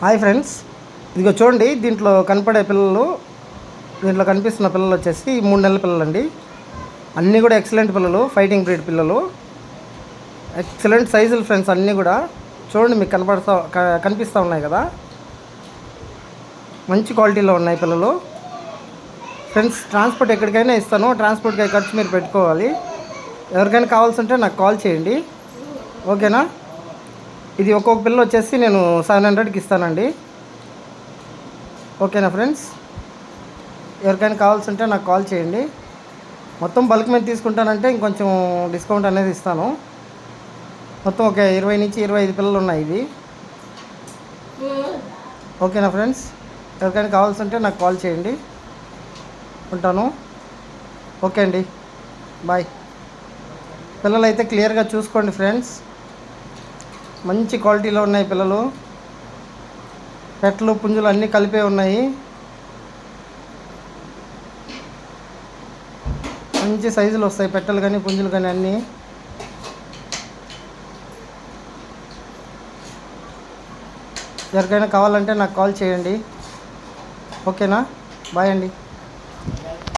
Hi friends. ఇదిగో చూడండి దీంట్లో కనపడే పిల్లలు దీంట్లో కనిపిస్తున్న పిల్లలు వచ్చేసి మూడు నెలల పిల్లలండి. అన్నీ కూడా ఎక్సలెంట్ పిల్లలు ఫైటింగ్ బ్రీడ్ పిల్లలు. ఎక్సలెంట్ సైజులు ఫ్రెండ్స్ అన్నీ కూడా. చూడండి మీకు కనపడతా కనిపిస్తూ ఉన్నాయి కదా. మంచి క్వాలిటీలో ఉన్నాయి పిల్లలు. ఫ్రెండ్స్ ట్రాన్స్పోర్ట్ ఎక్కడికైనా ఇస్తాను. ట్రాన్స్పోర్ట్కి ఖర్చు మీరు పెట్టుకోవాలి. ఎవరికైనా కావాల్సి ఉంటే నాకు కాల్ చేయండి. ఓకేనా? ఇది ఒక్కొక్క పిల్ల వచ్చేసి నేను సెవెన్ హండ్రెడ్కి ఇస్తానండి. ఓకేనా ఫ్రెండ్స్? ఎవరికైనా కావాల్సి ఉంటే నాకు కాల్ చేయండి. మొత్తం బల్క్ మీద తీసుకుంటానంటే ఇంకొంచెం డిస్కౌంట్ అనేది ఇస్తాను. మొత్తం ఒక ఇరవై నుంచి ఇరవై ఐదు పిల్లలు ఉన్నాయి ఇది ఓకేనా ఫ్రెండ్స్? ఎవరికైనా కావాల్సి ఉంటే నాకు కాల్ చేయండి. ఉంటాను. ఓకే అండి. బాయ్. పిల్లలు అయితే క్లియర్గా చూసుకోండి ఫ్రెండ్స్. మంచి క్వాలిటీలో ఉన్నాయి పిల్లలు. పెట్టలు పుంజులు అన్నీ కలిపే ఉన్నాయి. మంచి సైజులు వస్తాయి పెట్టలు కానీ పుంజులు కానీ అన్నీ. ఎవరికైనా కావాలంటే నాకు కాల్ చేయండి. ఓకేనా? బాయ్ అండి.